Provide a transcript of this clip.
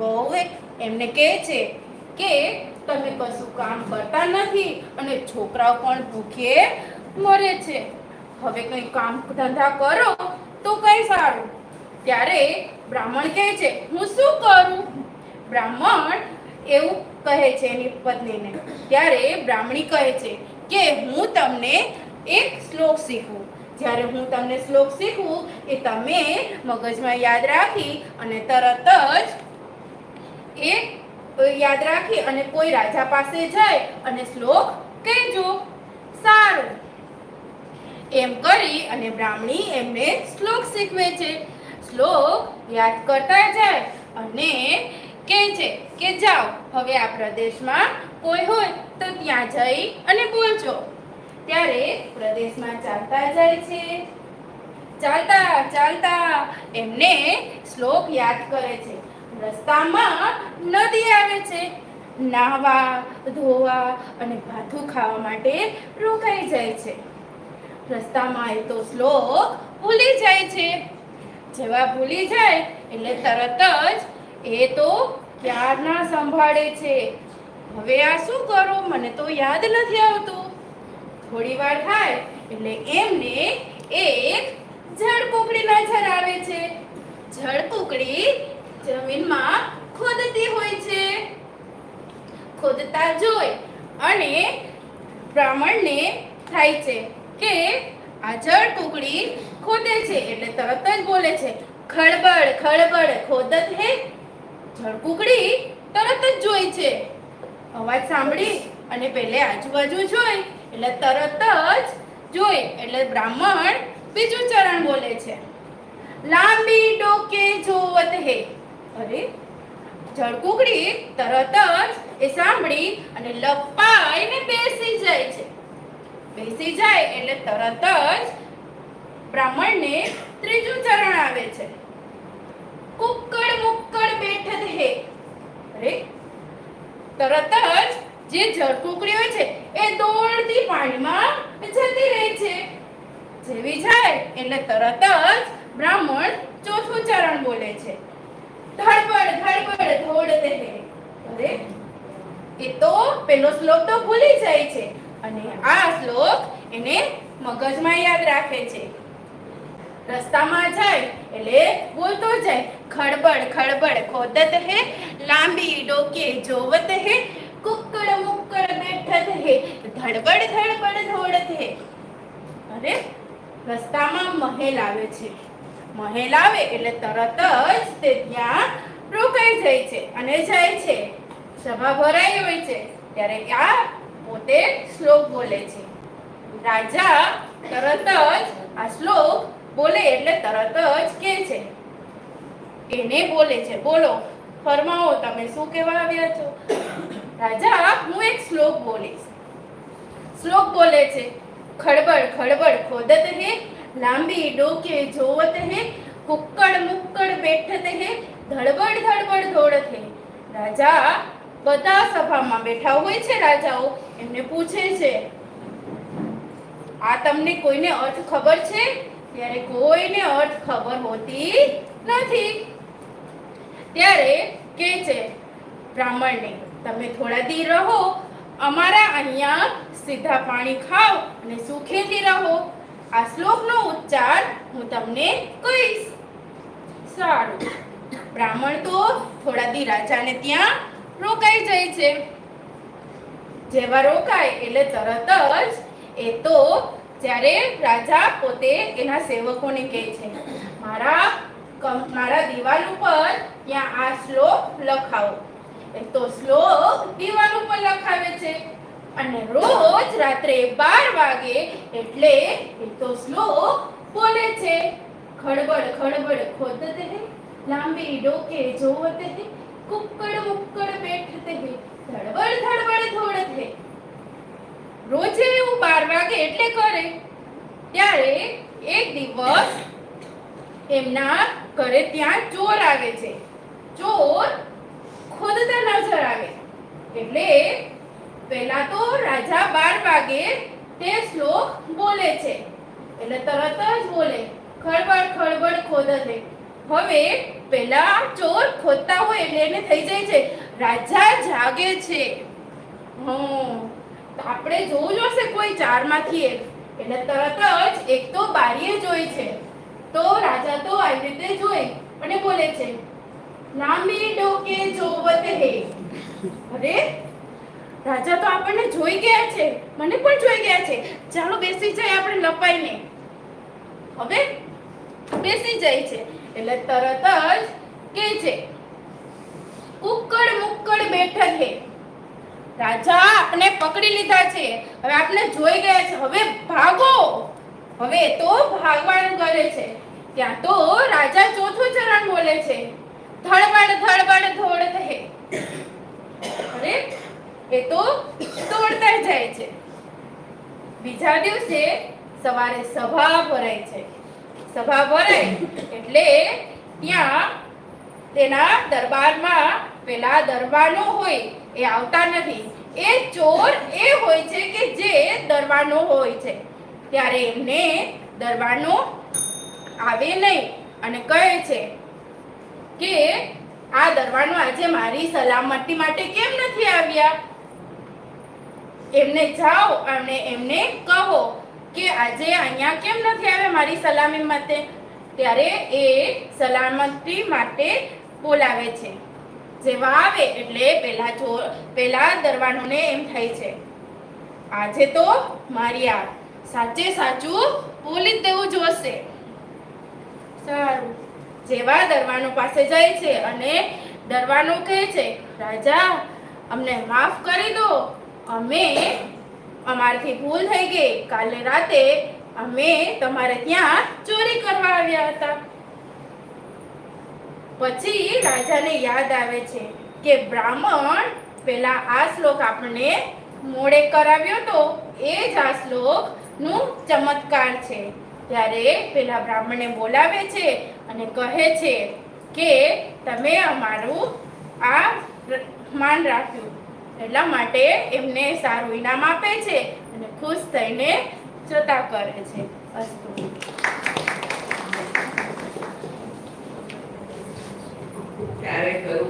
વહુએ એમને કહે છે કે તમે કશું કામ કરતા નથી અને છોકરાઓ પણ ભૂખે મરે છે. હવે કંઈ કામ ધંધા કરો તો કંઈ સારું. ત્યારે બ્રાહ્મણ કહે છે, હું શું કરું? બ્રાહ્મણ એવું કહે છે એની પત્નીને. ત્યારે બ્રાહ્મણી કહે છે કે, હું તમને એક શ્લોક શીખવું. જ્યારે હું તમને શ્લોક શીખવું, એ તમે મગજમાં યાદ રાખી અને તરત જ એ યાદ રાખી અને કોઈ રાજા પાસે જાય અને શ્લોક કહેજો. સારું. એમ કરી અને બ્રાહ્મણી એમને શ્લોક શીખવે છે. શ્લોક યાદ કરતા જાય અને કહે છે કે જાઓ, હવે આ પ્રદેશમાં કોઈ હોય તો ત્યાં જઈ અને બોલજો. ત્યારે પ્રદેશમાં ચાલતા જાય છે. ચાલતા ચાલતા એમને શ્લોક યાદ કરે છે. રસ્તામાં નદી આવે છે. નાહવા, ધોવા અને ભાથું ખાવા માટે રોકાઈ જાય છે. રસ્તામાં એ તો શ્લોક ભૂલી જાય છે. જેવા ભૂલી જાય એટલે તરત જ એ તો ક્યારના સંભાળે છે. હવે આ શું કરું? મને તો યાદ નથી આવતું. થોડી વાર થાય એટલે એમને એક ઝાડકુકડી નજર આવે છે ઝાડકુકડી જમીનમાં ખોદતી હોય છે ખોદતા જોઈ અને બ્રાહ્મણને થાય છે કે આ ઝાડકુકડી ખોદે છે એટલે તરત જ બોલે છે, ખળબળ ખળબળ, ખોદત હે? ઝાડકુકડી તરત જ જોઈ છે. અવાજ સાંભળી અને પહેલે આજુબાજુ જોઈ, એટલે તરત જ જોઈ, એટલે બ્રાહ્મણ બીજું ચરણ બોલે છે, લાંબી ડોકે જોવત હે? અરે જળકુકડી તરત જ એ સાંભળી અને લપાઈને બેસી જાય છે. બેસી જાય એટલે તરત જ બ્રાહ્મણને ત્રીજું ચરણ આવે છે. કુક્કડ મુક્કડ બેઠત હે. અરે, તરત જ જે જળકુકડી હોય છે, એ દોડતી પાણીમાં જતી રહે છે. જેવી જાય એટલે તરત જ બ્રાહ્મણ ચોથું ચરણ બોલે છે. ધડબડ ધડબડ ધોડતે હે. અરે, એ તો પેલો શ્લોક તો ભૂલી જાય અને આ શ્લોક એને મગજમાં યાદ રાખે છે. રસ્તામાં જાય એટલે બોલતો જાય, ખડબડ ખડબડ ખોદત હે, લાંબી ડોકે જોવત હે, કુક્કડ મુકડ બેઠત હે, ધડબડ ધડબડ ધોડત હે. અરે, રસ્તામાં મહેલ આવે છે. મહેલ આવે એટલે તરત જ તે ત્યાં રોકાઈ જાય છે અને જાય છે. સભા ભરાઈ હોય છે. ત્યારે આ પોતે શ્લોક બોલે છે. રાજા તરત જ આ શ્લોક બોલે એટલે તરત જ કે છે. એને બોલે છે. બોલો, ફરમાવો, તમે શું કહેવા આવ્યા છો? રાજા, હું એક શ્લોક બોલીશ. શ્લોક બોલે છે, ખડબડ ખડબડ, ખોદત હે, લાંબી ડોકે જોવત હે, કુક્કડ મુક્કડ બેઠત હે, ધડબડ ધડબડ દોડત હે. રાજા બધા સભામાં બેઠા હોય છે રાજાઓ, એમને પૂછે છે, આ તમને કોઈને અર્થ ખબર છે? ત્યારે કોઈને અર્થ ખબર હોતી નથી. ત્યારે કે છે, બ્રાહ્મણને, તમે થોડા દી રહો, અમારા અહીંયા સીધા પાણી ખાઓ અને સુખેથી રહો. આ શ્લોકનો ઉચ્ચાર હું તમને કહીશ. સારું. બ્રાહ્મણ તો થોડા દી રાજાને ત્યાં રોકાઈ જાય છે. જેવા રોકાય એટલે તરત જ એ તો જ્યારે રાજા પોતે એના સેવકોને કહે છે, મારા મારા દિવાલ ઉપર ત્યાં આ શ્લોક લખાવો. એ તો શ્લોક દિવાલ ઉપર લખાવે છે. અને રોજ રાત્રે બાર વાગે એટલે એ તો શ્લોક બોલે છે. ખડબડ ખડબડ ખોદતે લાંબી ડોકે જોવતે કુક્કડ मुक्कड़ बैठते हैं ધડબડ ધડબડ ધોડત. હે રોજે એવું બાર વાગે એટલે કરે, ત્યારે એક દિવસ એમના ઘરે ત્યાં ચોર આવે છે. ચોર ખોદતા નજર આવે. એટલે પહેલા તો રાજા બાર વાગે તે શ્લોક બોલે છે. એટલે તરત જ બોલે, ખળબળ ખળબળ ખોદતે. હવે પેલા ચોર ખોદતા હોય એટલે એને થઈ જાય છે. રાજા જાગે છે. હમ આપણે જોવું જોશે કોઈ ચારમાંથી એક. એટલે તરત જ એક તો બારીએ જોઈ છે. તો રાજા તો આવી રીતે જોઈ અને બોલે છે, લાંબી ડોકે જોવત હે. અરે, રાજા તો આપણને જોઈ ગયા છે. મને પણ જોઈ ગયા છે. ચાલો બેસી જાય આપણે લપાઈને. હવે બેસી જાય છે. એટલે તરત જ કે છે, કુકડ મુકડ બેઠક હે. રાજા આપણે પકડી લીધા છે. હવે આપણે જોઈ ગયા છે. હવે ભાગો. હવે તો ભાગવાનું કરે છે. ત્યાં તો રાજા ચોથું ચરણ બોલે છે. ધડબડ ધડબડ, ધોડ હે અરે, એ તો તોડતા જાય છે. બીજા દિવસે સવારે સભા ભરાય છે. સભા ભરાય એટલે ત્યાં તેના દરબારમાં પેલા દરબારનો હોય, એ આવતા નથી. એ ચોર એ હોય છે કે જે દરબારનો હોય છે. ત્યારે એમને દરબારનો આવે નહીં અને કહે છે કે, આ દરબારનો આજે મારી સલામતી માટે કેમ નથી આવ્યા? એમને જાઓ અને એમને કહો કે આજે અહીંયા કેમ નથી આવે મારી સલામી માટે ત્યારે એ સલામતી માટે બોલાવે છે. જેવા આવે એટલે પેલા જો પેલા દરવાનોને એમ થાય છે. આજે તો મારી આ સાચે સાચું બોલી દેવું જોશે. સારું. જેવા દરવાનો પાસે જાય છે અને દરવાનો કહે છે, રાજા, અમને માફ કરી દો. અમે અમારથી ભૂલ થઈ ગઈ. કાલે રાતે અમે તમારે ત્યાં ચોરી કરવા આવ્યા હતા. પછી રાજાને યાદ આવે છે કે બ્રાહ્મણ પેલા આ શ્લોક આપણને મોડે કરાવ્યો તો એ જ આ શ્લોકનું ચમત્કાર છે. ત્યારે પેલા બ્રાહ્મણને બોલાવે છે અને કહે છે કે તમે અમારું આ માન રાખ્યું. એટલા માટે એમને સારું ઈનામ આપે છે અને ખુશ થઈને જતા કરે છે. અસ્તુ. ક્યારે કરું?